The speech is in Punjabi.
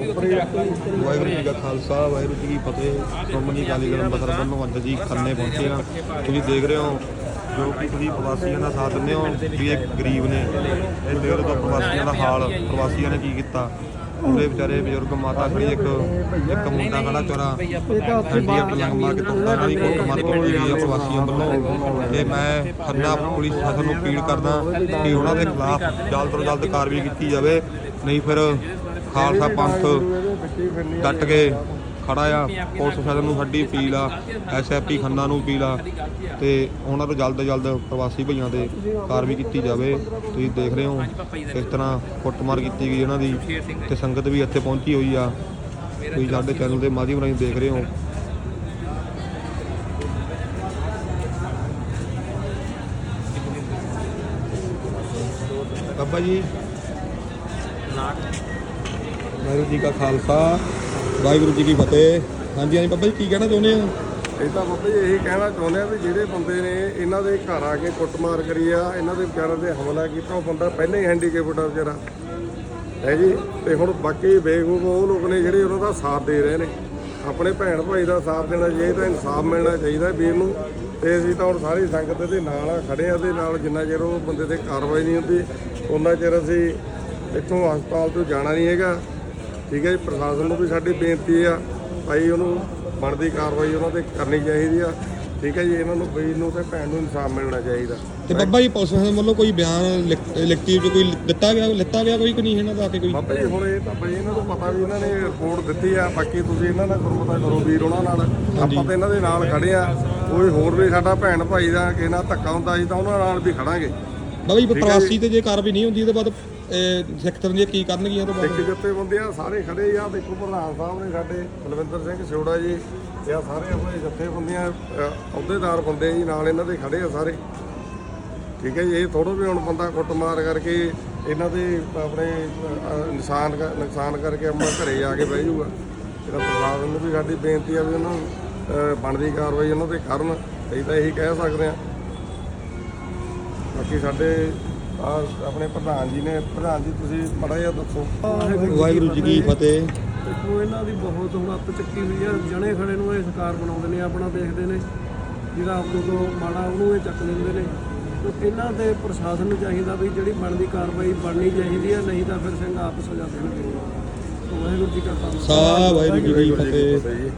ਵਾਹਿਗੁਰੂ ਜੀ ਕਾ ਖਾਲਸਾ, ਵਾਹਿਗੁਰੂ ਜੀ ਕੀ ਫਤਿਹ। ਸ਼੍ਰੋਮਣੀ ਅਕਾਲੀ ਦਲ ਅੰਮ੍ਰਿਤਸਰ ਵੱਲੋਂ ਅੱਜ ਜੀ ਖੰਨੇ ਪਹੁੰਚੇ ਆ ਤੁਸੀਂ ਦੇਖ ਰਹੇ ਹੋ ਜੋ ਕਿ ਤੁਸੀਂ ਪ੍ਰਵਾਸੀਆਂ ਦਾ ਸਾਥ ਦਿੰਦੇ ਹੋ, ਵੀ ਇਹ ਗਰੀਬ ਨੇ। ਇਹ ਦੇਖ ਤੋਂ ਪ੍ਰਵਾਸੀਆਂ ਦਾ ਹਾਲ, ਪ੍ਰਵਾਸੀਆਂ ਨੇ ਕੀ ਕੀਤਾ? ਉਹਦੇ ਵਿਚਾਰੇ ਬਜ਼ੁਰਗ ਮਾਤਾ ਖੜੀ, ਇੱਕ ਇੱਕ ਮੁੰਡਾ ਖੜਾ ਚੋਰਾ ਹੰਡੀਆਂ ਪਲੰਗ ਮਾਰ ਕੇ ਤੁਰਦਾ ਨਾਲ ਹੀ ਮਾਰ ਕੇ ਗਈ ਆ ਪ੍ਰਵਾਸੀਆਂ ਵੱਲੋਂ। ਤੇ ਮੈਂ ਖੰਨਾ ਪੁਲਿਸ ਸ਼ਾਸਨ ਨੂੰ ਅਪੀਲ ਕਰਦਾ ਕਿ ਉਹਨਾਂ ਦੇ ਖਿਲਾਫ ਜਲਦ ਤੋਂ ਜਲਦ ਕਾਰਵਾਈ ਕੀਤੀ ਜਾਵੇ। ਨਹੀਂ ਫਿਰ ਖਾਲਸਾ ਪੰਥ ਡਟ ਕੇ ਖੜਾ ਆ ਪੁਲਿਸ ਪ੍ਰਸ਼ਾਸਨ ਨੂੰ ਸਾਡੀ ਅਪੀਲ ਆ ਐਸਐਫਪੀ ਖੰਨਾ ਨੂੰ ਅਪੀਲ ਆ ਤੇ ਉਹਨਾਂ ਤੋਂ ਜਲਦ ਤੋਂ ਜਲਦ ਪ੍ਰਵਾਸੀ ਭਈਆਂ ਤੇ ਕਾਰਵਾਈ ਕੀਤੀ ਜਾਵੇ। ਤੁਸੀਂ ਦੇਖ ਰਹੇ ਹੋ ਕਿਸ ਤਰ੍ਹਾਂ ਕੁੱਟਮਾਰ ਕੀਤੀ ਗਈ ਉਹਨਾਂ ਦੀ ਤੇ ਸੰਗਤ ਵੀ ਇੱਥੇ ਪਹੁੰਚੀ ਹੋਈ ਆ। ਤੁਸੀਂ ਸਾਡੇ ਚੈਨਲ ਦੇ ਮਾਧਿਅਮ ਰਾਹੀਂ ਦੇਖ ਰਹੇ ਹੋ। ਬਾਬਾ ਜੀ। ਵਾਹਿਗੁਰੂ ਜੀ ਕਾ ਖਾਲਸਾ, ਵਾਹਿਗੁਰੂ ਜੀ ਕੀ ਫਤਿਹ। ਹਾਂਜੀ ਹਾਂਜੀ ਬਾਬਾ ਜੀ, ਕੀ ਕਹਿਣਾ ਚਾਹੁੰਦੇ ਆ ਇਹ ਤਾਂ ਬਾਬਾ ਜੀ ਇਹੀ ਕਹਿਣਾ ਚਾਹੁੰਦੇ ਆ ਵੀ ਜਿਹੜੇ ਬੰਦੇ ਨੇ ਇਹਨਾਂ ਦੇ ਘਰ ਆ ਕੇ ਕੁੱਟਮਾਰ ਕਰੀ ਆ, ਇਹਨਾਂ ਦੇ ਵਿਚਾਰਾਂ ਤੇ ਹਮਲਾ ਕੀਤਾ, ਉਹ ਬੰਦਾ ਪਹਿਲਾਂ ਹੀ ਹੈਂਡੀਕੈਪਟ ਆ ਵਿਚਾਰਾ। ਹੈ ਜੀ? ਤੇ ਹੁਣ ਬਾਕੀ ਬੇਗੂਬ ਉਹ ਲੋਕ ਨੇ ਜਿਹੜੇ ਉਹਨਾਂ ਦਾ ਸਾਥ ਦੇ ਰਹੇ ਨੇ। ਆਪਣੇ ਭੈਣ ਭਾਈ ਦਾ ਸਾਥ ਦੇਣਾ ਚਾਹੀਦਾ ਇਨਸਾਫ ਮਿਲਣਾ ਚਾਹੀਦਾ ਵੀਰ ਨੂੰ। ਤੇ ਅਸੀਂ ਤਾਂ ਹੁਣ ਸਾਰੀ ਸੰਗਤ ਦੇ ਨਾਲ ਆ, ਖੜੇ ਆ, ਦੇ ਨਾਲ ਜਿੰਨਾ ਚਿਰ ਉਹ ਬੰਦੇ ਤੇ ਕਾਰਵਾਈ ਨਹੀਂ ਹੁੰਦੀ ਉਹਨਾਂ ਚਿਰ ਅਸੀਂ ਇੱਥੋਂ ਹਸਪਤਾਲ ਤੋਂ ਜਾਣਾ ਨਹੀਂ ਹੈਗਾ। ਠੀਕ ਹੈ ਜੀ ਪ੍ਰਸ਼ਾਸਨ ਨੂੰ ਵੀ ਸਾਡੀ ਬੇਨਤੀ ਆ ਭਾਈ ਉਹਨੂੰ ਬਣਦੀ ਕਾਰਵਾਈ ਉਹਨਾਂ ਤੇ ਕਰਨੀ ਚਾਹੀਦੀ ਆ। ਠੀਕ ਹੈ ਜੀ ਇਹਨਾਂ ਨੂੰ ਵੀਰ ਨੂੰ ਤੇ ਭੈਣ ਨੂੰ ਇਨਸਾਫ ਮਿਲਣਾ ਚਾਹੀਦਾ। ਤੇ ਬਾਬਾ ਜੀ ਪੁਲਿਸ ਪ੍ਰਸ਼ਾਸਨ ਵੱਲੋਂ ਕੋਈ ਬਿਆਨ ਲਿਖ- ਲਿਖਤੀ ਚ ਕੋਈ ਦਿੱਤਾ ਗਿਆ ਲਿੱਤਾ ਗਿਆ ਕੋਈ ਕਿ ਨਹੀਂ ਇਹਨਾਂ ਦਾ ਆ ਕੇ ਕੋਈ? ਬਾਬਾ ਜੀ ਹੁਣ ਇਹ ਤਾਂ ਬਈ ਇਹਨਾਂ ਨੂੰ ਪਤਾ ਵੀ ਇਹਨਾਂ ਨੇ ਰਿਪੋਰਟ ਦਿੱਤੀ ਆ ਬਾਕੀ ਤੁਸੀਂ ਇਹਨਾਂ ਨਾਲ ਕਰੋ ਪਤਾ ਕਰੋ ਵੀਰ ਉਹਨਾਂ ਨਾਲ। ਆਪਾਂ ਤਾਂ ਇਹਨਾਂ ਦੇ ਨਾਲ ਖੜੇ ਆ ਕੋਈ ਹੋਰ ਵੀ ਸਾਡਾ ਭੈਣ ਭਾਈ ਦਾ ਕਿਸੇ ਨਾਲ ਧੱਕਾ ਹੁੰਦਾ ਸੀ ਤਾਂ ਉਹਨਾਂ ਨਾਲ ਵੀ ਖੜਾਂਗੇ। ਬਾਬਾ ਜੀ ਪ੍ਰਵਾਸੀ ਤੇ ਜੇ ਕਾਰਵਾਈ ਨਹੀਂ ਹੁੰਦੀ ਇਹਦੇ ਬਾਅਦ ਇਹ ਸਿੱਖ ਧਰਮ ਕੀ ਕਰਨਗੀਆਂ ਤੋਂ ਬਾਅਦ ਇੱਕ ਜੱਤੇ ਆ ਸਾਰੇ ਖੜੇ ਆ। ਦੇਖੋ ਪ੍ਰਧਾਨ ਸਾਹਿਬ ਨੇ ਸਾਡੇ ਬਲਵਿੰਦਰ ਸਿੰਘ ਸਿਉੜਾ ਜੀ ਤੇ ਆ ਸਾਰੇ ਆਪਣੇ ਜਥੇਬੰਦੀਆਂ ਅਹੁਦੇਦਾਰ ਬੰਦੇ ਜੀ ਨਾਲ ਇਹਨਾਂ ਦੇ ਖੜੇ ਆ ਸਾਰੇ। ਠੀਕ ਹੈ ਜੀ ਇਹ ਥੋੜੋ ਵੀ ਹੁਣ ਬੰਦਾ ਕੁੱਟਮਾਰ ਕਰਕੇ ਇਹਨਾਂ ਦੇ ਆਪਣੇ ਅਹ, ਨਿਸ਼ਾਨ ਕਰ- ਨੁਕਸਾਨ ਕਰਕੇ ਆਪਣਾ ਘਰੇ ਆ ਕੇ ਬਹਿ ਜਾਊਗਾ। ਜਿਹੜਾ ਪ੍ਰਸ਼ਾਸਨ ਨੂੰ ਵੀ ਸਾਡੀ ਬੇਨਤੀ ਆ ਵੀ ਉਹਨਾਂ ਨੂੰ ਅਹ, ਬਣਦੀ ਕਾਰਵਾਈ ਉਹਨਾਂ ਤੇ ਕਰਨ। ਅਸੀਂ ਤਾਂ ਇਹੀ ਕਹਿ ਸਕਦੇ ਆ ਬਾਕੀ ਸਾਡੇ ਆਪਣੇ ਪ੍ਰਧਾਨ ਜੀ ਨੇ ਪ੍ਰਧਾਨ ਜੀ ਤੁਸੀਂ ਮੜਾ ਜਿਹਾ ਦੱਸੋ। ਵਾਹਿਗੁਰੂ ਜੀ ਕੀ ਫਤਿਹ। ਦੇਖੋ ਇਹਨਾਂ ਦੀ ਬਹੁਤ ਹੁਣ ਅੱਤ ਚੱਕੀ ਹੋਈ ਆ। ਜਣੇ ਖੜੇ ਨੂੰ ਇਹ ਸਰਕਾਰ ਬਣਾਉਂਦੇ ਨੇ ਆਪਣਾ ਦੇਖਦੇ ਨੇ। ਜਿਹੜਾ ਆਪੋ ਤੋਂ ਮਾੜਾ ਉਹਨੂੰ ਇਹ ਚੱਕ ਲੈਂਦੇ ਨੇ। ਤੇ ਇਹਨਾਂ ਦੇ ਪ੍ਰਸ਼ਾਸਨ ਨੂੰ ਚਾਹੀਦਾ ਵੀ ਜਿਹੜੀ ਬਣਦੀ ਕਾਰਵਾਈ ਬਣਨੀ ਚਾਹੀਦੀ ਆ ਨਹੀਂ ਤਾਂ ਫਿਰ ਸਿੰਘ ਆਪ ਸਜ਼ਾ ਦੇਣਗੇ ਵਾਹਿਗੁਰੂ ਜੀ ਕਾ ਖਾਲਸਾ। ਵਾਹਿਗੁਰੂ ਜੀ ਕੀ ਫਤਿਹ।